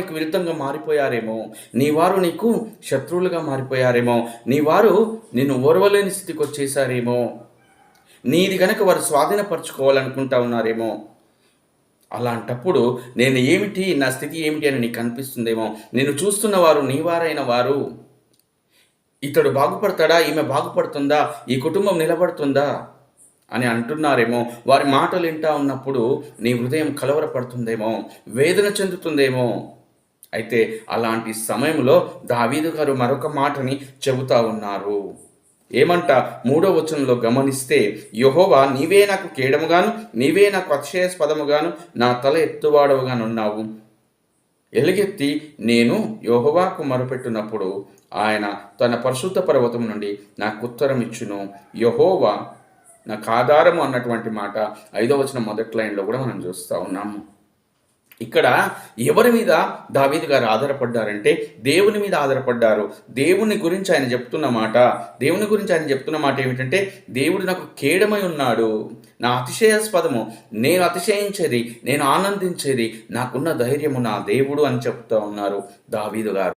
నీకు విరుద్ధంగా మారిపోయారేమో నీ వారు నీకు శత్రువులుగా మారిపోయారేమో నీ వారు నిన్ను ఓర్వలేని స్థితికి వచ్చేసారేమో నీది గనక వారు స్వాధీనపరచుకోవాలనుకుంటా ఉన్నారేమో. అలాంటప్పుడు నేను ఏమిటి నా స్థితి ఏమిటి అని నీకు అనిపిస్తుందేమో? నేను చూస్తున్న వారు నీ వారైన వారు. ఇతడు బాగుపడతాడా? ఈమె బాగుపడుతుందా? ఈ కుటుంబం నిలబడుతుందా? అని అంటున్నారేమో. వారి మాటలు వింటా ఉన్నప్పుడు నీ హృదయం కలవరపడుతుందేమో వేదన చెందుతుందేమో. అయితే అలాంటి సమయంలో దావీదు గారు మరొక మాటని చెబుతా ఉన్నారు. ఏమంట? మూడో వచనంలో గమనిస్తే యహోవా నీవే నాకు కేడముగాను నీవే నాకు అక్షయస్పదముగాను నా తల ఎత్తువాడవుగానున్నావు ఎలుగెత్తి నేను యహోవాకు మొరపెట్టినప్పుడు ఆయన తన పరిశుద్ధ పర్వతం నుండి నాకు ఉత్తరం ఇచ్చును యహోవా నాకు ఆధారము అన్నటువంటి మాట ఐదో వచనం మొదటి లైన్లో కూడా మనం చూస్తూ ఉన్నాము. ఇక్కడ ఎవరి మీద దావీదు గారు ఆధారపడ్డారంటే దేవుని మీద ఆధారపడ్డారు. దేవుని గురించి ఆయన చెప్తున్న మాట దేవుని గురించి ఆయన చెప్తున్న మాట ఏమిటంటే దేవుడు నాకు కేడమై ఉన్నాడు. నా అతిశయాస్పదము. నేను అతిశయించేది నేను ఆనందించేది నాకున్న ధైర్యము నా దేవుడు అని చెప్తా ఉన్నారు దావీదు గారు.